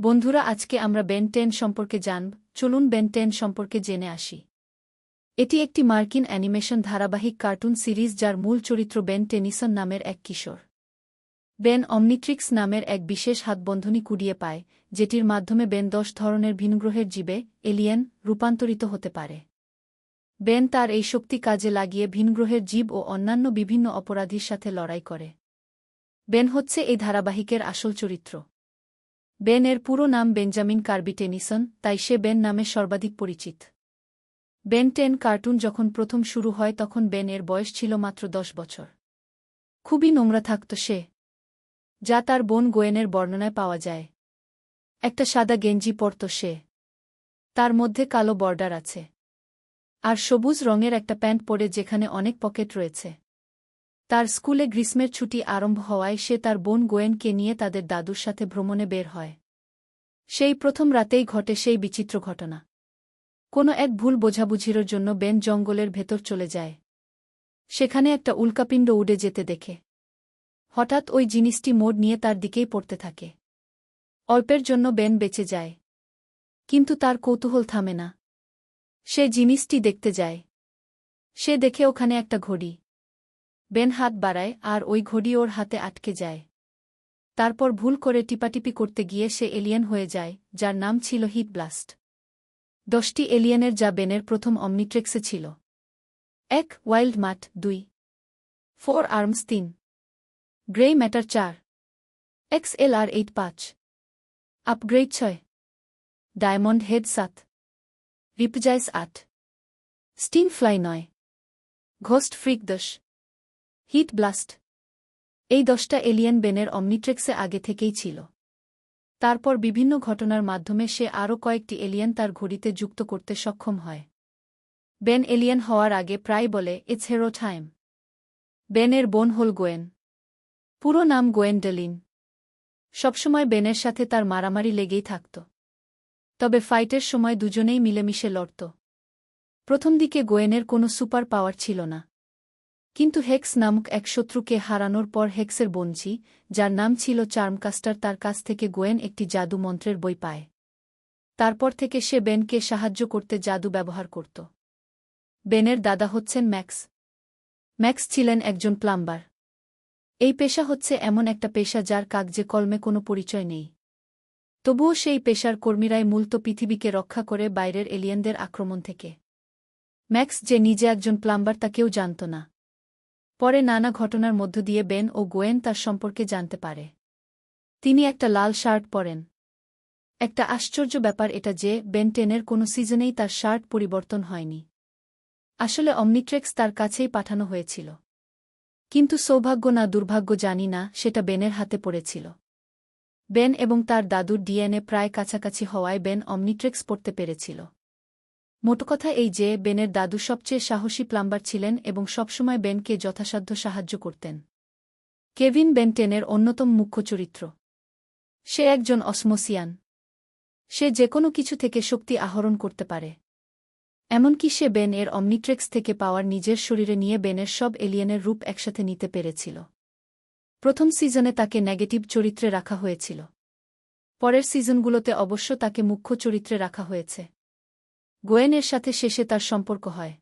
বন্ধুরা, আজকে আমরা বেন টেন সম্পর্কে জানব। চলুন বেন টেন সম্পর্কে জেনে আসি। এটি একটি মার্কিন অ্যানিমেশন ধারাবাহিক কার্টুন সিরিজ যার মূল চরিত্র বেন টেনিসন নামের এক কিশোর। বেন অমনিট্রিক্স নামের এক বিশেষ হাতবন্ধনী কুড়িয়ে পায়, যেটির মাধ্যমে বেন দশ ধরনের ভিনগ্রহের জীবে, এলিয়েন, রূপান্তরিত হতে পারে। বেন তার এই শক্তি কাজে লাগিয়ে ভিনগ্রহের জীব ও অন্যান্য বিভিন্ন অপরাধীর সাথে লড়াই করে। বেন হচ্ছে এই ধারাবাহিকের আসল চরিত্র। বেন এর পুরো নাম বেঞ্জামিন কার্বি টেনিসন, তাই সে বেন নামে সর্বাধিক পরিচিত। বেন টেন কার্টুন যখন প্রথম শুরু হয় তখন বেন এর বয়স ছিল মাত্র দশ বছর। খুবই নোংরা থাকত সে, যা তার বোন গোয়েনের বর্ণনায় পাওয়া যায়। একটা সাদা গেঞ্জি পরত সে, তার মধ্যে কালো বর্ডার আছে, আর সবুজ রঙের একটা প্যান্ট পরে যেখানে অনেক পকেট রয়েছে। তার স্কুলে গ্রীষ্মের ছুটি আরম্ভ হওয়ায় সে তার বোন গোয়েনকে নিয়ে তাদের দাদুর সাথে ভ্রমণে বের হয়। সেই প্রথম রাতেই ঘটে সেই বিচিত্র ঘটনা। কোনো এক ভুল বোঝাবুঝির জন্য বেন জঙ্গলের ভেতর চলে যায়। সেখানে একটা উল্কাপিণ্ড উড়ে যেতে দেখে। হঠাৎ ওই জিনিসটি মোড় নিয়ে তার দিকেই পড়তে থাকে। অল্পের জন্য বেন বেঁচে যায়। কিন্তু তার কৌতূহল থামে না। সে জিনিসটি দেখতে যায়। সে দেখে ওখানে একটা ঘড়ি। বেন হাত বাড়ায় আর ওই ঘড়ি ওর হাতে আটকে যায়। তারপর ভুল করে টিপাটিপি করতে গিয়ে সে এলিয়েন হয়ে যায়, যার নাম ছিল হিট ব্লাস্ট দশটি এলিয়েনের যা বেনের প্রথম অমনিট্রেক্সে ছিল। এক, ওয়াইল্ড মাট। দুই, ফোর আর্মস। তিন, গ্রে ম্যাটার। চার, এক্স এল আর এইট পাঁচ, আপগ্রেড ছয়, ডায়মন্ড হেড সাত, রিপজাইস আট স্টিন ফ্লাই নয়, ঘোস্ট ফ্রিক দশ। Heat blast. এই দশটা এলিয়েন বেনের অমনিট্রেক্সে আগে থেকেই ছিল। তারপর বিভিন্ন ঘটনার মাধ্যমে সে আরও কয়েকটি এলিয়েন তার ঘড়িতে যুক্ত করতে সক্ষম হয়। বেন এলিয়েন হওয়ার আগে প্রায় বলে ইটস হেরো টাইম বেনের বোন হল গোয়েন। পুরো নাম গোয়েন ডেলিন। সবসময় বেনের সাথে তার মারামারি লেগেই থাকত। তবে ফাইটের সময় দুজনেই মিলেমিশে লড়ত। প্রথম দিকে গোয়েনের কোনো সুপার পাওয়ার ছিল না। কিন্তু হেক্স নামক এক শত্রুকে হারানোর পর হেক্সের বঞ্চি, যার নাম ছিল চার্মকাস্টার, তার কাছ থেকে গোয়েন একটি জাদু মন্ত্রের বই পায়। তারপর থেকে সে বেনকে সাহায্য করতে জাদু ব্যবহার করত। বেনের দাদা হচ্ছেন ম্যাক্স। ম্যাক্স ছিলেন একজন প্লাম্বার। এই পেশা হচ্ছে এমন একটা পেশা যার কাগজে কলমে কোনো পরিচয় নেই। তবুও সেই পেশার কর্মীরাই মূলত পৃথিবীকে রক্ষা করে বাইরের এলিয়েনদের আক্রমণ থেকে। ম্যাক্স যে নিজে একজন প্লাম্বার তা কেউ জানত না। পরে নানা ঘটনার মধ্য দিয়ে বেন ও গোয়েন তার সম্পর্কে জানতে পারে। তিনি একটা লাল শার্ট পরেন। একটা আশ্চর্য ব্যাপার এটা যে, বেন টেনের কোনো সিজনেই তার শার্ট পরিবর্তন হয়নি। আসলে অমনিট্রেক্স তার কাছেই পাঠানো হয়েছিল। কিন্তু সৌভাগ্য না দুর্ভাগ্য জানি না, সেটা বেনের হাতে পড়েছিল। বেন এবং তার দাদুর ডিএনএ প্রায় কাছাকাছি হওয়ায় বেন অমনিট্রেক্স পড়তে পেরেছিল। মোটকথা এই যে বেনের দাদু সবচেয়ে সাহসী প্লাম্বার ছিলেন এবং সবসময় বেনকে যথাসাধ্য সাহায্য করতেন। কেভিন বেনটেনের অন্যতম মুখ্য চরিত্র। সে একজন অসমোসিয়ান। সে যে কোনো কিছু থেকে শক্তি আহরণ করতে পারে। এমনকি সে বেন এর অমনিট্রেক্স থেকে পাওয়ার নিজের শরীরে নিয়ে বেনের সব এলিয়েনের রূপ একসাথে নিতে পেরেছিল। প্রথম সিজনে তাকে নেগেটিভ চরিত্রে রাখা হয়েছিল। পরের সিজনগুলোতে অবশ্য তাকে মুখ্য চরিত্রে রাখা হয়েছে। গোয়েনের সাথে শেষে তার সম্পর্ক হয়।